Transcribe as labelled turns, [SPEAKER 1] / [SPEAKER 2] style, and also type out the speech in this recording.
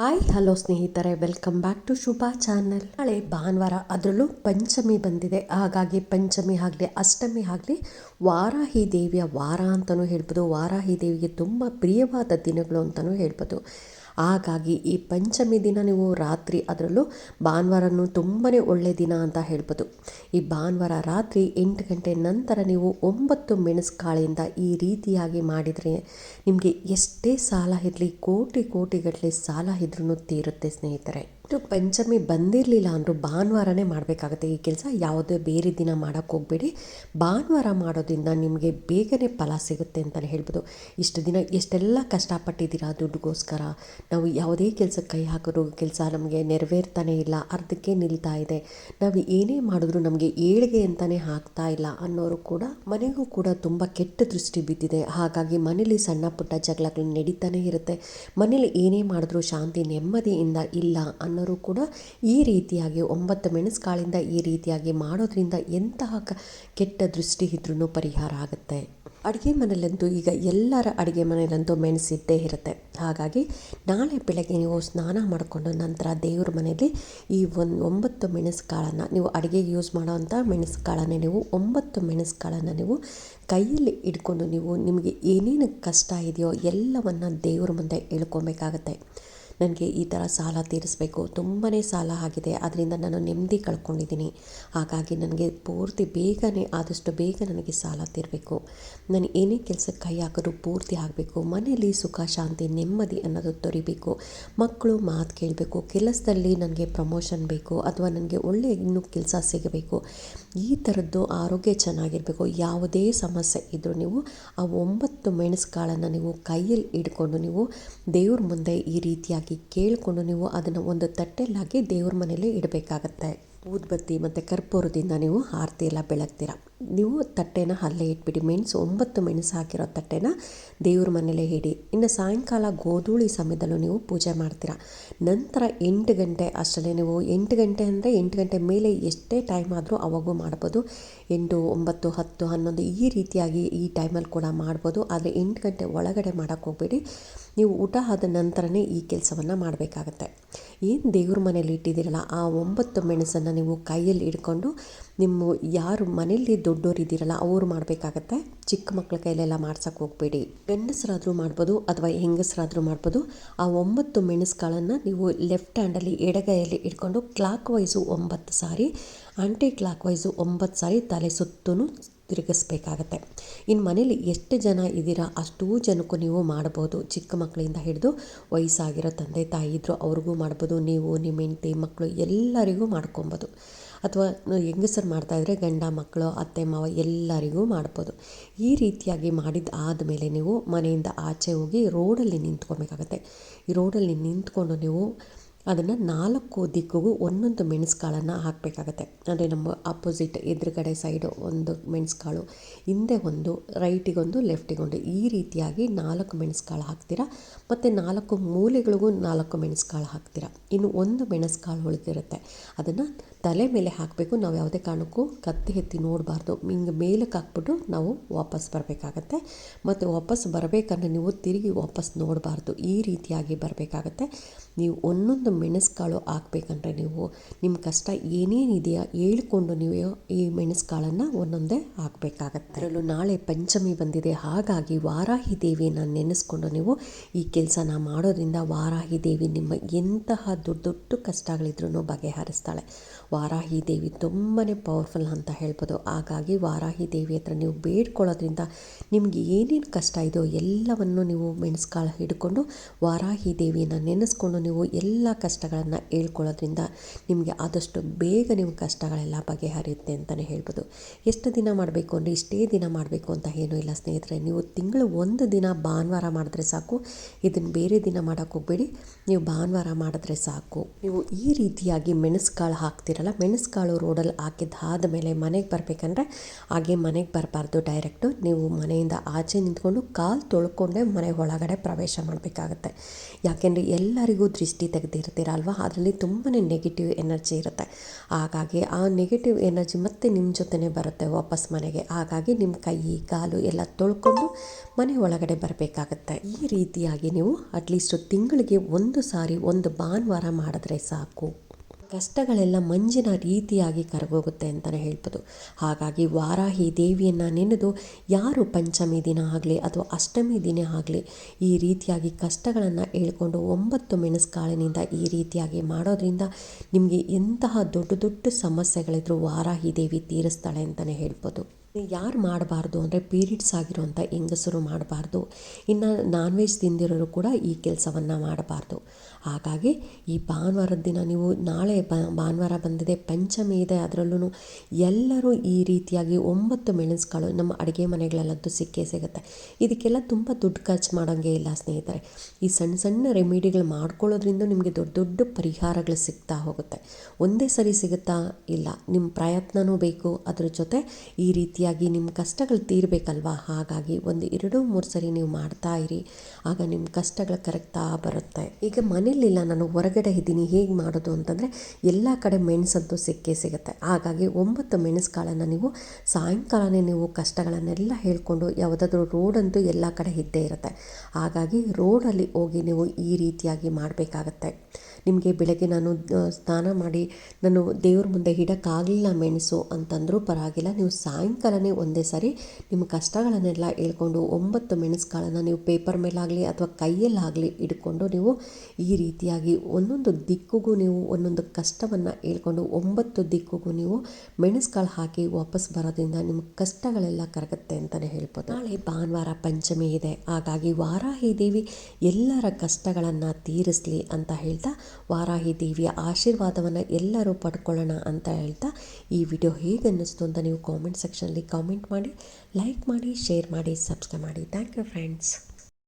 [SPEAKER 1] Hi hello ಸ್ನೇಹಿತರೆ welcome back to Shubha channel ನಾಳೆ ಭಾನುವಾರ ಅದರಲ್ಲೂ ಪಂಚಮಿ ಬಂದಿದೆ. ಹಾಗಾಗಿ ಪಂಚಮಿ ಆಗಲಿ, ಅಷ್ಟಮಿ ಆಗಲಿ, ವಾರಾಹಿ ದೇವಿಯ ವಾರ ಅಂತಲೂ ಹೇಳ್ಬೋದು. ವಾರಾಹಿ ದೇವಿಗೆ ತುಂಬ ಪ್ರಿಯವಾದ ದಿನಗಳು ಅಂತಲೂ ಹೇಳ್ಬೋದು. ಹಾಗಾಗಿ ಈ ಪಂಚಮಿ ದಿನ ನೀವು ರಾತ್ರಿ ಅದರಲ್ಲೂ ಭಾನುವಾರನೂ ತುಂಬಾ ಒಳ್ಳೆಯ ದಿನ ಅಂತ ಹೇಳ್ಬೋದು. ಈ ಭಾನುವಾರ ರಾತ್ರಿ ಎಂಟು ಗಂಟೆ ನಂತರ ನೀವು ಒಂಬತ್ತು ಮೆಣಸು ಕಾಳಿಂದ ಈ ರೀತಿಯಾಗಿ ಮಾಡಿದರೆ ನಿಮಗೆ ಎಷ್ಟೇ ಸಾಲ ಇರಲಿ, ಕೋಟಿ ಕೋಟಿಗಟ್ಟಲೆ ಸಾಲ ಇದ್ರೂ ತೀರುತ್ತೆ ಸ್ನೇಹಿತರೆ. ಇದು ಪಂಚಮಿ ಬಂದಿರಲಿಲ್ಲ ಅಂದರೂ ಭಾನುವಾರನೇ ಮಾಡಬೇಕಾಗುತ್ತೆ ಈ ಕೆಲಸ. ಯಾವುದೇ ಬೇರೆ ದಿನ ಮಾಡೋಕ್ಕೆ ಹೋಗಬೇಡಿ. ಭಾನುವಾರ ಮಾಡೋದ್ರಿಂದ ನಿಮಗೆ ಬೇಗನೆ ಫಲ ಸಿಗುತ್ತೆ ಅಂತಲೇ ಹೇಳ್ಬೋದು. ಇಷ್ಟು ದಿನ ಎಷ್ಟೆಲ್ಲ ಕಷ್ಟಪಟ್ಟಿದ್ದೀರಾ ದುಡ್ಡುಗೋಸ್ಕರ? ನಾವು ಯಾವುದೇ ಕೆಲಸಕ್ಕೆ ಕೈ ಹಾಕಿದ್ರು ಕೆಲಸ ನಮಗೆ ನೆರವೇರ್ತಾನೆ ಇಲ್ಲ, ಅರ್ಧಕ್ಕೆ ನಿಲ್ತಾ ಇದೆ. ನಾವು ಏನೇ ಮಾಡಿದ್ರು ನಮಗೆ ಏಳಿಗೆ ಅಂತಲೇ ಹಾಕ್ತಾ ಇಲ್ಲ ಅನ್ನೋರು ಕೂಡ ಮನೆಗೂ ಕೂಡ ತುಂಬ ಕೆಟ್ಟ ದೃಷ್ಟಿ ಬಿದ್ದಿದೆ. ಹಾಗಾಗಿ ಮನೇಲಿ ಸಣ್ಣ ಪುಟ್ಟ ಜಗಳಗಳು ನಡೀತಾನೆ ಇರುತ್ತೆ. ಮನೇಲಿ ಏನೇ ಮಾಡಿದ್ರು ಶಾಂತಿ ನೆಮ್ಮದಿಯಿಂದ ಇಲ್ಲ ಅನ್ನೋರು ಕೂಡ ಈ ರೀತಿಯಾಗಿ ಒಂಬತ್ತು ಮೆಣಸುಕಾಳಿಂದ ಈ ರೀತಿಯಾಗಿ ಮಾಡೋದ್ರಿಂದ ಎಂತಹ ಕ ಕೆಟ್ಟ ದೃಷ್ಟಿ ಇದ್ರೂ ಪರಿಹಾರ ಆಗುತ್ತೆ. ಅಡುಗೆ ಮನೆಯಲ್ಲಂತೂ ಈಗ ಎಲ್ಲರ ಅಡುಗೆ ಮನೆಯಲ್ಲಂತೂ ಮೆಣಸಿದ್ದೇ ಇರುತ್ತೆ. ಹಾಗಾಗಿ ನಾಳೆ ಬೆಳಗ್ಗೆ ನೀವು ಸ್ನಾನ ಮಾಡಿಕೊಂಡು ನಂತರ ದೇವ್ರ ಮನೆಯಲ್ಲಿ ಈ ಒಂದು ಒಂಬತ್ತು ಮೆಣಸುಕಾಳನ್ನು ನೀವು ಅಡುಗೆಗೆ ಯೂಸ್ ಮಾಡೋವಂಥ ಮೆಣಸುಕಾಳನ್ನೇ ನೀವು ಒಂಬತ್ತು ಮೆಣಸುಕಾಳನ್ನು ನೀವು ಕೈಯಲ್ಲಿ ಇಟ್ಕೊಂಡು ನೀವು ನಿಮಗೆ ಏನೇನು ಕಷ್ಟ ಇದೆಯೋ ಎಲ್ಲವನ್ನು ದೇವ್ರ ಮುಂದೆ ಇಳ್ಕೊಬೇಕಾಗತ್ತೆ ನನಗೆ ಈ ಥರ ಸಾಲ ತೀರಿಸಬೇಕು. ತುಂಬಾ ಸಾಲ ಆಗಿದೆ. ಅದರಿಂದ ನಾನು ನೆಮ್ಮದಿ ಕಳ್ಕೊಂಡಿದ್ದೀನಿ. ಹಾಗಾಗಿ ನನಗೆ ಪೂರ್ತಿ ಬೇಗನೆ, ಆದಷ್ಟು ಬೇಗ ನನಗೆ ಸಾಲ ತೀರಬೇಕು. ನಾನು ಏನೇ ಕೆಲಸಕ್ಕೆ ಕೈ ಹಾಕಿದ್ರು ಪೂರ್ತಿ ಆಗಬೇಕು. ಮನೆಯಲ್ಲಿ ಸುಖ, ಶಾಂತಿ, ನೆಮ್ಮದಿ ಅನ್ನೋದು ತೊರಿಬೇಕು ಮಕ್ಕಳು ಮಾತು ಕೇಳಬೇಕು. ಕೆಲಸದಲ್ಲಿ ನನಗೆ ಪ್ರಮೋಷನ್ ಬೇಕು. ಅಥವಾ ನನಗೆ ಒಳ್ಳೆಯ ಇನ್ನೂ ಕೆಲಸ ಸಿಗಬೇಕು. ಈ ಥರದ್ದು ಆರೋಗ್ಯ ಚೆನ್ನಾಗಿರಬೇಕು. ಯಾವುದೇ ಸಮಸ್ಯೆ ಇದ್ದರೂ ನೀವು ಆ ಒಂಬತ್ತು ಮೆಣಸು ಕಾಳನ್ನು ನೀವು ಕೈಯಲ್ಲಿ ಇಟ್ಕೊಂಡು ನೀವು ದೇವ್ರ ಮುಂದೆ ಈ ರೀತಿಯಾಗಿ ಕೇಳಿಕೊಂಡು ನೀವು ಅದನ್ನು ಒಂದು ತಟ್ಟೆಲ್ಲಾಗಿ ದೇವ್ರ ಮನೇಲಿ ಇಡಬೇಕಾಗತ್ತೆ. ಊದ್ಬತ್ತಿ ಮತ್ತು ಕರ್ಪೂರದಿಂದ ನೀವು ಆರತಿ ಎಲ್ಲ ಬೆಳಗ್ತೀರ. ನೀವು ತಟ್ಟೆನ ಅಲ್ಲೇ ಇಟ್ಬಿಡಿ. ಮೆಣಸು ಒಂಬತ್ತು ಮೆಣಸು ಹಾಕಿರೋ ತಟ್ಟೆನ ದೇವ್ರ ಮನೇಲೇ ಇಡಿ. ಇನ್ನು ಸಾಯಂಕಾಲ ಗೋಧೂಳಿ ಸಮಯದಲ್ಲೂ ನೀವು ಪೂಜೆ ಮಾಡ್ತೀರಾ. ನಂತರ ಎಂಟು ಗಂಟೆ ಅಷ್ಟೇ ನೀವು ಎಂಟು ಗಂಟೆ ಅಂದರೆ ಎಂಟು ಗಂಟೆ ಮೇಲೆ ಎಷ್ಟೇ ಟೈಮ್ ಆದರೂ ಅವಾಗೂ ಮಾಡ್ಬೋದು. ಎಂಟು, ಒಂಬತ್ತು, ಹತ್ತು ಹನ್ನೊಂದು ಈ ರೀತಿಯಾಗಿ ಈ ಟೈಮಲ್ಲಿ ಕೂಡ ಮಾಡ್ಬೋದು. ಆದರೆ ಎಂಟು ಗಂಟೆ ಒಳಗಡೆ ಮಾಡೋಕ್ಕೆ ಹೋಗಬೇಡಿ. ನೀವು ಊಟ ಆದ ನಂತರನೇ ಈ ಕೆಲಸವನ್ನು ಮಾಡಬೇಕಾಗತ್ತೆ. ಏನು ದೇವ್ರ ಮನೇಲಿ ಇಟ್ಟಿದ್ದೀರಲ್ಲ, ಆ ಒಂಬತ್ತು ಮೆಣಸನ್ನು ನೀವು ಕೈಯಲ್ಲಿ ಇಟ್ಕೊಂಡು ನಿಮ್ಮ ಯಾರು ಮನೇಲಿ ದೊಡ್ಡೋರು ಇದ್ದೀರಲ್ಲ ಅವರು ಮಾಡಬೇಕಾಗತ್ತೆ. ಚಿಕ್ಕ ಮಕ್ಕಳ ಕೈಲೆಲ್ಲ ಮಾಡ್ಸೋಕ್ಕೆ ಹೋಗಬೇಡಿ. ಗಂಡಸರಾದರೂ ಮಾಡ್ಬೋದು ಅಥವಾ ಹೆಂಗಸರಾದರೂ ಮಾಡ್ಬೋದು. ಆ ಒಂಬತ್ತು ಮೆಣಸುಗಳನ್ನು ನೀವು ಲೆಫ್ಟ್ ಹ್ಯಾಂಡಲ್ಲಿ ಎಡಗೈಯಲ್ಲಿ ಇಟ್ಕೊಂಡು ಕ್ಲಾಕ್ ವೈಸು ಒಂಬತ್ತು ಸಾರಿ ಆಂಟಿ ಕ್ಲಾಕ್ ವೈಸು ಒಂಬತ್ತು ಸಾರಿ ತಲೆ ಸುತ್ತೂ ತಿರುಗಿಸ್ಬೇಕಾಗತ್ತೆ. ಇನ್ನು ಮನೇಲಿ ಎಷ್ಟು ಜನ ಇದ್ದೀರಾ ಅಷ್ಟೂ ಜನಕ್ಕೂ ನೀವು ಮಾಡ್ಬೋದು. ಚಿಕ್ಕ ಮಕ್ಕಳಿಂದ ಹಿಡಿದು ವಯಸ್ಸಾಗಿರೋ ತಂದೆ ತಾಯಿ ಇದ್ದರು ಅವ್ರಿಗೂ ಮಾಡ್ಬೋದು. ನೀವು, ನಿಮ್ಮ ಹೆಂಡತಿ, ಮಕ್ಕಳು ಎಲ್ಲರಿಗೂ ಮಾಡ್ಕೊಬೋದು. ಅಥವಾ ಹೆಂಗಸರು ಮಾಡ್ತಾಯಿದ್ರೆ ಗಂಡ ಮಕ್ಕಳು, ಅತ್ತೆ, ಮಾವ ಎಲ್ಲರಿಗೂ ಮಾಡ್ಬೋದು. ಈ ರೀತಿಯಾಗಿ ಮಾಡಿದ ಆದಮೇಲೆ ನೀವು ಮನೆಯಿಂದ ಆಚೆ ಹೋಗಿ ರೋಡಲ್ಲಿ ನಿಂತ್ಕೊಬೇಕಾಗತ್ತೆ. ಈ ರೋಡಲ್ಲಿ ನಿಂತ್ಕೊಂಡು ನೀವು ಅದನ್ನು ನಾಲ್ಕು ದಿಕ್ಕಿಗೂ ಒಂದೊಂದು ಮೆಣಸುಕಾಳನ್ನು ಹಾಕಬೇಕಾಗತ್ತೆ. ಅಂದರೆ ನಮ್ಮ ಅಪೋಸಿಟ್ ಎದುರುಗಡೆ ಸೈಡು ಒಂದು ಮೆಣಸುಕಾಳು ಹಿಂದೆ ಒಂದು ರೈಟಿಗೊಂದು ಲೆಫ್ಟಿಗೊಂದು ಈ ರೀತಿಯಾಗಿ ನಾಲ್ಕು ಮೆಣಸುಕಾಳು ಹಾಕ್ತೀರಾ? ಮತ್ತು ನಾಲ್ಕು ಮೂಲೆಗಳಿಗೂ ನಾಲ್ಕು ಮೆಣಸುಕಾಳು ಹಾಕ್ತೀರಾ? ಇನ್ನು ಒಂದು ಮೆಣಸುಕಾಳು ಉಳಿದಿರುತ್ತೆ. ಅದನ್ನು ತಲೆ ಮೇಲೆ ಹಾಕಬೇಕು. ನಾವು ಯಾವುದೇ ಕಾರಣಕ್ಕೂ ಕತ್ತಿ ಎತ್ತಿ ನೋಡಬಾರ್ದು. ಹಿಂಗೆ ಮೇಲಕ್ಕೆ ಹಾಕ್ಬಿಟ್ಟು ನಾವು ವಾಪಸ್ ಬರಬೇಕಾಗತ್ತೆ. ಮತ್ತು ವಾಪಸ್ ಬರಬೇಕಂದ್ರೆ ನೀವು ತಿರುಗಿ ವಾಪಸ್ ನೋಡಬಾರ್ದು. ಈ ರೀತಿಯಾಗಿ ಬರಬೇಕಾಗತ್ತೆ. ನೀವು ಒಂದೊಂದು ಮೆಣಸು ಕಾಳು ಹಾಕ್ಬೇಕಂದ್ರೆ ನೀವು ನಿಮ್ಮ ಕಷ್ಟ ಏನೇನಿದೆಯಾ ಹೇಳ್ಕೊಂಡು ನೀವು ಈ ಮೆಣಸುಕಾಳನ್ನು ಒಂದೊಂದೇ ಹಾಕಬೇಕಾಗತ್ತೆ. ಅದರಲ್ಲೂ ನಾಳೆ ಪಂಚಮಿ ಬಂದಿದೆ, ಹಾಗಾಗಿ ವಾರಾಹಿ ದೇವಿಯನ್ನು ನೆನೆಸ್ಕೊಂಡು ನೀವು ಈ ಕೆಲಸನ ಮಾಡೋದ್ರಿಂದ ವಾರಾಹಿ ದೇವಿ ನಿಮ್ಮ ಎಂತಹ ದೊಡ್ಡ ದೊಡ್ಡ ಕಷ್ಟಗಳಿದ್ರೂ ಬಗೆಹರಿಸ್ತಾಳೆ. ವಾರಾಹಿ ದೇವಿ ತುಂಬಾ ಪವರ್ಫುಲ್ ಅಂತ ಹೇಳ್ಬೋದು. ಹಾಗಾಗಿ ವಾರಾಹಿ ದೇವಿ ಹತ್ರ ನೀವು ಬೇಡ್ಕೊಳ್ಳೋದ್ರಿಂದ ನಿಮಗೆ ಏನೇನು ಕಷ್ಟ ಇದೆಯೋ ಎಲ್ಲವನ್ನು ನೀವು ಮೆಣಸುಕಾಳು ಹಿಡ್ಕೊಂಡು ವಾರಾಹಿ ದೇವಿಯನ್ನು ನೆನೆಸ್ಕೊಂಡು ನೀವು ಎಲ್ಲ ಕಷ್ಟಗಳನ್ನು ಹೇಳ್ಕೊಳ್ಳೋದ್ರಿಂದ ನಿಮಗೆ ಆದಷ್ಟು ಬೇಗ ನಿಮ್ಮ ಕಷ್ಟಗಳೆಲ್ಲ ಬಗೆಹರಿಯುತ್ತೆ ಅಂತಲೇ ಹೇಳ್ಬೋದು. ಎಷ್ಟು ದಿನ ಮಾಡಬೇಕು ಅಂದರೆ ಇಷ್ಟೇ ದಿನ ಮಾಡಬೇಕು ಅಂತ ಏನೂ ಇಲ್ಲ ಸ್ನೇಹಿತರೆ. ನೀವು ತಿಂಗಳು ಒಂದು ದಿನ ಭಾನುವಾರ ಮಾಡಿದ್ರೆ ಸಾಕು. ಇದನ್ನು ಬೇರೆ ದಿನ ಮಾಡೋಕ್ಕೆ ಹೋಗಬೇಡಿ. ನೀವು ಭಾನುವಾರ ಮಾಡಿದ್ರೆ ಸಾಕು. ನೀವು ಈ ರೀತಿಯಾಗಿ ಮೆಣಸುಕಾಳು ಹಾಕ್ತಿರಲ್ಲ, ಮೆಣಸುಕಾಳು ರೋಡಲ್ಲಿ ಹಾಕಿದ್ದಾದ ಮೇಲೆ ಮನೆಗೆ ಬರಬೇಕಂದ್ರೆ ಹಾಗೆ ಮನೆಗೆ ಬರಬಾರ್ದು ಡೈರೆಕ್ಟು. ನೀವು ಮನೆಯಿಂದ ಆಚೆ ನಿಂತ್ಕೊಂಡು ಕಾಲು ತೊಳ್ಕೊಂಡೇ ಮನೆ ಒಳಗಡೆ ಪ್ರವೇಶ ಮಾಡಬೇಕಾಗತ್ತೆ. ಯಾಕೆಂದರೆ ಎಲ್ಲರಿಗೂ ದೃಷ್ಟಿ ತೆಗೆದಿರುತ್ತೆ. ಇರ್ತೀರ ಅಲ್ವಾ ಅದರಲ್ಲಿ ತುಂಬಾ ನೆಗೆಟಿವ್ ಎನರ್ಜಿ ಇರುತ್ತೆ. ಹಾಗಾಗಿ ಆ ನೆಗೆಟಿವ್ ಎನರ್ಜಿ ಮತ್ತೆ ನಿಮ್ಮ ಜೊತೆನೇ ಬರುತ್ತೆ ವಾಪಸ್ ಮನೆಗೆ. ಹಾಗಾಗಿ ನಿಮ್ಮ ಕೈ, ಕಾಲು ಎಲ್ಲ ತೊಳ್ಕೊಂಡು ಮನೆ ಒಳಗಡೆ ಬರಬೇಕಾಗತ್ತೆ. ಈ ರೀತಿಯಾಗಿ ನೀವು ಅಟ್ಲೀಸ್ಟ್ ತಿಂಗಳಿಗೆ ಒಂದು ಸಾರಿ, ಒಂದು ಭಾನುವಾರ ಮಾಡಿದ್ರೆ ಸಾಕು. ಕಷ್ಟಗಳೆಲ್ಲ ಮಂಜಿನ ರೀತಿಯಾಗಿ ಕರಗೋಗುತ್ತೆ ಅಂತಲೇ ಹೇಳ್ಬೋದು. ಹಾಗಾಗಿ ವಾರಾಹಿ ದೇವಿಯನ್ನು ನೆನೆದು ಯಾರು ಪಂಚಮಿ ದಿನ ಆಗಲಿ ಅಥವಾ ಅಷ್ಟಮಿ ದಿನ ಆಗಲಿ ಈ ರೀತಿಯಾಗಿ ಕಷ್ಟಗಳನ್ನು ಹೇಳ್ಕೊಂಡು ಒಂಬತ್ತು ಮೆಣಸುಕಾಳಿನಿಂದ ಈ ರೀತಿಯಾಗಿ ಮಾಡೋದ್ರಿಂದ ನಿಮಗೆ ಎಂತಹ ದೊಡ್ಡ ದೊಡ್ಡ ಸಮಸ್ಯೆಗಳಿದ್ರೂ ವಾರಾಹಿ ದೇವಿ ತೀರಿಸ್ತಾಳೆ ಅಂತಲೇ ಹೇಳ್ಬೋದು. ಯಾರು ಮಾಡಬಾರ್ದು ಅಂದರೆ ಪೀರಿಯಡ್ಸ್ ಆಗಿರುವಂಥ ಹೆಂಗಸರು ಮಾಡಬಾರ್ದು. ಇನ್ನು ನಾನ್ ವೆಜ್ ತಿಂದಿರೋರು ಕೂಡ ಈ ಕೆಲಸವನ್ನು ಮಾಡಬಾರ್ದು. ಹಾಗಾಗಿ ಈ ಭಾನುವಾರದ ದಿನ ನೀವು ನಾಳೆ ಭಾನುವಾರ ಬಂದಿದೆ, ಪಂಚಮಿ ಇದೆ ಅದರಲ್ಲೂ ಎಲ್ಲರೂ ಈ ರೀತಿಯಾಗಿ ಒಂಬತ್ತು ಮೆಣಸುಗಳು ನಮ್ಮ ಅಡುಗೆ ಮನೆಗಳಲ್ಲಂತೂ ಸಿಕ್ಕೇ ಸಿಗುತ್ತೆ. ಇದಕ್ಕೆಲ್ಲ ತುಂಬ ದುಡ್ಡು ಖರ್ಚು ಮಾಡೋಂಗೆ ಇಲ್ಲ ಸ್ನೇಹಿತರೆ. ಈ ಸಣ್ಣ ಸಣ್ಣ ರೆಮಿಡಿಗಳು ಮಾಡ್ಕೊಳ್ಳೋದ್ರಿಂದ ನಿಮಗೆ ದೊಡ್ಡ ದೊಡ್ಡ ಪರಿಹಾರಗಳು ಸಿಗ್ತಾ ಹೋಗುತ್ತೆ. ಒಂದೇ ಸರಿ ಸಿಗುತ್ತಾ ಇಲ್ಲ. ನಿಮ್ಮ ಪ್ರಯತ್ನವೂ ಬೇಕು. ಅದ್ರ ಜೊತೆ ಈ ರೀತಿಯಾಗಿ ನಿಮ್ಮ ಕಷ್ಟಗಳು ತೀರಬೇಕಲ್ವಾ? ಹಾಗಾಗಿ ಒಂದು ಎರಡು, ಮೂರು ಸರಿ ನೀವು ಮಾಡ್ತಾ ಇರಿ. ಆಗ ನಿಮ್ಮ ಕಷ್ಟಗಳು ಕರೆಕ್ಟಾ ಬರುತ್ತೆ. ಈಗ ಮನೇಲಿಲ್ಲ ನಾನು ಹೊರಗಡೆ ಇದ್ದೀನಿ, ಹೇಗೆ ಮಾಡೋದು ಅಂತಂದರೆ ಎಲ್ಲ ಕಡೆ ಮೆಣಸಂತೂ ಸಿಕ್ಕೇ ಸಿಗುತ್ತೆ. ಹಾಗಾಗಿ ಒಂಬತ್ತು ಮೆಣಸು ಕಾಳನ್ನು ನೀವು ಸಾಯಂಕಾಲನೇ ನೀವು ಕಷ್ಟಗಳನ್ನೆಲ್ಲ ಹೇಳ್ಕೊಂಡು ಯಾವುದಾದ್ರೂ ರೋಡಂತೂ ಎಲ್ಲ ಕಡೆ ಇದ್ದೇ ಇರುತ್ತೆ. ಹಾಗಾಗಿ ರೋಡಲ್ಲಿ ಹೋಗಿ ನೀವು ಈ ರೀತಿಯಾಗಿ ಮಾಡಬೇಕಾಗತ್ತೆ. ನಿಮಗೆ ಬೆಳಗ್ಗೆ ನಾನು ಸ್ನಾನ ಮಾಡಿ ನಾನು ದೇವ್ರ ಮುಂದೆ ಇಡೋಕ್ಕಾಗಲಿಲ್ಲ ಮೆಣಸು ಅಂತಂದರೂ ಪರವಾಗಿಲ್ಲ. ನೀವು ಸಾಯಂಕಾಲನೇ ಒಂದೇ ಸಾರಿ ನಿಮ್ಮ ಕಷ್ಟಗಳನ್ನೆಲ್ಲ ಹೇಳ್ಕೊಂಡು ಒಂಬತ್ತು ಮೆಣಸುಗಳನ್ನು ನೀವು ಪೇಪರ್ ಮೇಲಾಗಲಿ ಅಥವಾ ಕೈಯಲ್ಲಾಗಲಿ ಇಟ್ಕೊಂಡು ನೀವು ಈ ರೀತಿಯಾಗಿ ಒಂದೊಂದು ದಿಕ್ಕಿಗೂ ನೀವು ಒಂದೊಂದು ಕಷ್ಟವನ್ನು ಹೇಳ್ಕೊಂಡು ಒಂಬತ್ತು ದಿಕ್ಕಿಗೂ ನೀವು ಮೆಣಸುಗಳು ಹಾಕಿ ವಾಪಸ್ ಬರೋದ್ರಿಂದ ನಿಮ್ಮ ಕಷ್ಟಗಳೆಲ್ಲ ಕರಗುತ್ತೆ ಅಂತಲೇ ಹೇಳ್ಬೋದು. ನಾಳೆ ಭಾನುವಾರ ಪಂಚಮಿ ಇದೆ. ಹಾಗಾಗಿ ವಾರಾಹಿ ದೇವಿ ಎಲ್ಲರ ಕಷ್ಟಗಳನ್ನು ತೀರಿಸಲಿ ಅಂತ ಹೇಳ್ತಾ ವಾರಾಹಿ ದೇವಿಯ ಆಶೀರ್ವಾದವನ್ನು ಎಲ್ಲರೂ ಪಡ್ಕೊಳ್ಳೋಣ ಅಂತ ಹೇಳ್ತಾ ಈ ವಿಡಿಯೋ ಹೇಗೆ ಅನ್ನಿಸ್ತು ಅಂತ ನೀವು ಕಾಮೆಂಟ್ ಸೆಕ್ಷನಲ್ಲಿ ಕಾಮೆಂಟ್ ಮಾಡಿ ಲೈಕ್ ಮಾಡಿ ಶೇರ್ ಮಾಡಿ ಸಬ್ಸ್ಕ್ರೈಬ್ ಮಾಡಿ. Thank you friends